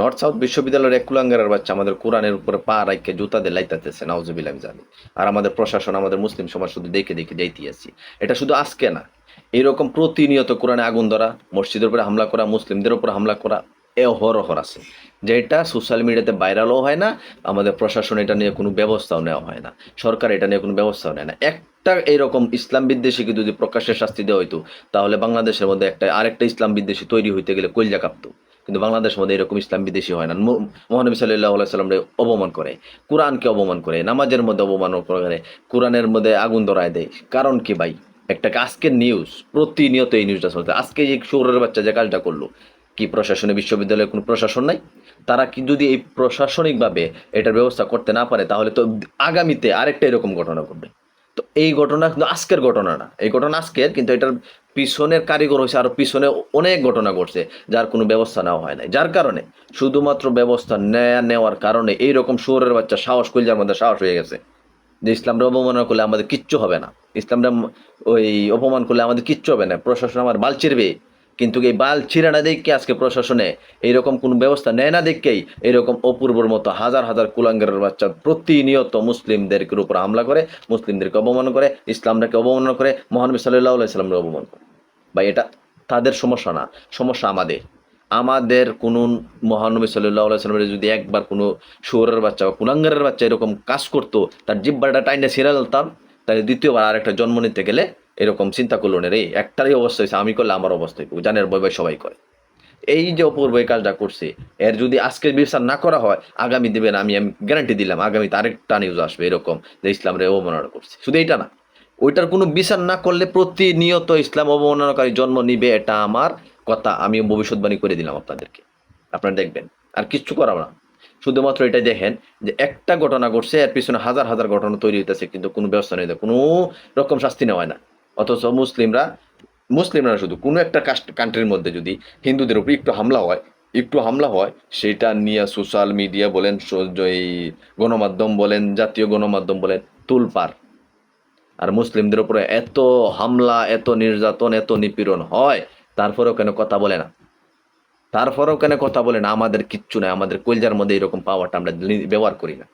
North south বিশ্ববিদ্যালয়ের এক বাচ্চা আমাদের কোরআনের উপরে পা রাখকে জুতা দিয়ে লাইতাতেছে নাউজুবিল্লাহ জানি। আর আমাদের প্রশাসন, আমাদের মুসলিম সমাজ শুধু দেখে দেখে যাইতে আছি। এটা শুধু আজকে না, এরকম প্রতিনিয়ত কোরআনে আগুন ধরা, মসজিদের উপরে হামলা করা, মুসলিমদের উপরে হামলা করা, এ হরহর আছে। যেটা সোশ্যাল মিডিয়াতে ভাইরালও হয় না, আমাদের প্রশাসন এটা নিয়ে কোনো ব্যবস্থাও নেওয়া হয় না, সরকার এটা নিয়ে কোনো ব্যবস্থাও নেয় না। একটা এইরকম ইসলাম বিদ্বেষীকে যদি প্রকাশ্যে শাস্তি দেওয়া হইতো, তাহলে বাংলাদেশের মধ্যে একটা, আরেকটা ইসলাম বিদ্বেষী তৈরি হইতে গেলে কইলজা কাঁপতো। কিন্তু বাংলাদেশের মধ্যে এরকম ইসলাম বিদেশি হয় না। মহানবী সাল্লাহ সাল্লামরে অপমান করে। কোরআনকে অপমান করে, নামাজের মধ্যে অপমান করে, কোরআনের মধ্যে আগুন ধরায় দেয়। কারণ কি ভাই? একটা আজকের নিউজ প্রতিনিয়ত এই নিউজটা চলছে। আজকে এই সৌরের বাচ্চা যে কাজটা করল, কি প্রশাসনে, বিশ্ববিদ্যালয়ে কোনো প্রশাসন নাই? তারা কি যদি এই প্রশাসনিকভাবে এটার ব্যবস্থা করতে না পারে, তাহলে তো আগামীতে আরেকটা এরকম ঘটনা ঘটবে। তো এই ঘটনা কিন্তু আজকের ঘটনা না। এই ঘটনা আজকের, কিন্তু এটার পিছনের কারিগর হয়েছে আর পিছনে অনেক ঘটনা ঘটছে, যার কোনো ব্যবস্থা নেওয়া হয় নাই। যার কারণে শুধুমাত্র ব্যবস্থা নেয়া, নেওয়ার কারণে এই রকম সুরের বাচ্চা সাহস কইলার মধ্যে সাহস হয়ে গেছে। যে ইসলামরা অপমাননা করলে আমাদের কিচ্ছু হবে না। ইসলামরা ওই অপমান করলে আমাদের কিচ্ছু হবে না। প্রশাসন আমার বালচির চিরবে কিন্তু এই বাল ছিঁড়ে না দেখে আজকে প্রশাসনে এইরকম কোনো ব্যবস্থা নেয় না দেখেই এরকম অপূর্বর মতো হাজার হাজার কুলাঙ্গারের বাচ্চা প্রতিনিয়ত মুসলিমদের উপর হামলা করে, মুসলিমদেরকে অবমান করে, ইসলামটাকে অবমাননা করে মহানবী সাল্লাহ সাল্লামকে অবমান করে। বা এটা তাদের সমস্যা না, সমস্যা আমাদের। আমাদের কোনো মহানবী সাল্লাহ সাল্লামের যদি একবার কোনো শুয়োরের বাচ্চা বা কুলাঙ্গারের বাচ্চা এরকম কাজ করতো, তার জিব্বাটা টাইনে ছিঁড়ে দিতাম তাহলে দ্বিতীয়বার আর একটা জন্ম নিতে গেলে এরকম চিন্তা করল না রে, একটারই অবস্থা হয়েছে, আমি করলে আমার অবস্থা হইব, জানের বই বই সবাই করে। এই যে অপূর্ব এই কাজটা করছে, এর যদি আজকে বিচার না করা হয়, আগামী দেবেন আমি আমি গ্যারান্টি দিলাম, আগামীতে আরেকটা নিউজ আসবে এরকম যে ইসলাম রে অবমাননা করছে। শুধু এইটা না, ওইটার কোনো বিচার না করলে প্রতিনিয়ত ইসলাম অবমাননাকারী জন্ম নিবে, এটা আমার কথা, আমি ভবিষ্যৎবাণী করে দিলাম আপনাদেরকে। আপনারা দেখবেন, আর কিচ্ছু করাবো না। শুধুমাত্র এটা দেখেন যে একটা ঘটনা ঘটছে, এর পিছনে হাজার হাজার ঘটনা তৈরি হইতেছে, কিন্তু কোনো ব্যবস্থা নেই, কোনো রকম শাস্তি নেওয়া হয় না। অথচ মুসলিমরা মুসলিমরা শুধু, কোনো একটা কান্ট্রির মধ্যে যদি হিন্দুদের উপর একটু হামলা হয়, একটু হামলা হয়, সেটা নিয়ে সোশ্যাল মিডিয়া বলেন এই গণমাধ্যম বলেন, জাতীয় গণমাধ্যম বলেন, তুলপার। আর মুসলিমদের উপরে এত হামলা, এত নির্যাতন, এত নিপীড়ন হয়, তারপরেও কেন কথা বলে না? তারপরেও কেন কথা বলে না? আমাদের কিচ্ছু নাই, আমাদের কলজার মধ্যে এরকম পাওয়ারটা আমরা ব্যবহার করি না।